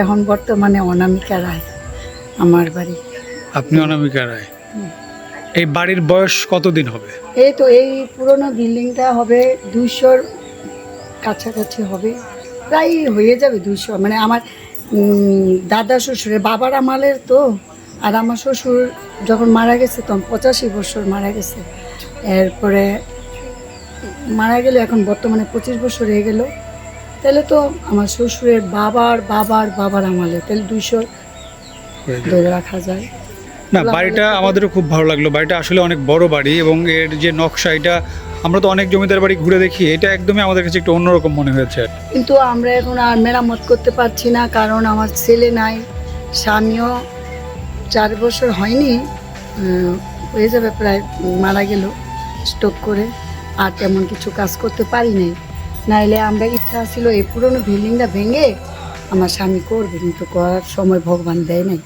এখন বর্তমানে অনামিকা রায় আমার বাড়ি। আপনি অনামিকা রায়? এই বাড়ির বয়স কতদিন হবে? এই তো এই পুরনো বিল্ডিংটা হবে দুইশোর কাছাকাছি হবে। প্রায় হয়ে যাবে দুইশো। মানে আমার দাদা শ্বশুরের বাবার আমালের তো। আর আমার শ্বশুর যখন মারা গেছে তখন পঁচাশি বছর মারা গেছে। এরপরে মারা গেলে এখন বর্তমানে পঁচিশ বছর হয়ে গেল। তাহলে তো আমার শ্বশুরের বাবার বাবার বাবার আমালে তাহলে দুইশো ধরে রাখা যায়। না বাড়িটা আমাদেরও খুব ভালো লাগল। বাড়িটা আসলে অনেক বড় বাড়ি এবং এর যে নকশা এটা আমরা তো অনেক জমিদার বাড়ি ঘুরে দেখি এটা একদমই আমাদের কাছে একটু অন্যরকম মনে হয়েছে। কিন্তু আমরা এখন আর মেরামত করতে পারছি না কারণ আমার ছেলে নাই স্বামীও চার বছর হয়নি হয়ে যাবে প্রায় মারা গেল স্ট্রোক করে আর তেমন কিছু কাজ করতে পারি নাই। নাইলে আমরা ইচ্ছা ছিল এই পুরনো বিল্ডিংটা ভেঙে আমার স্বামী করবে, কিন্তু করার সময় ভগবান দেয় নাই।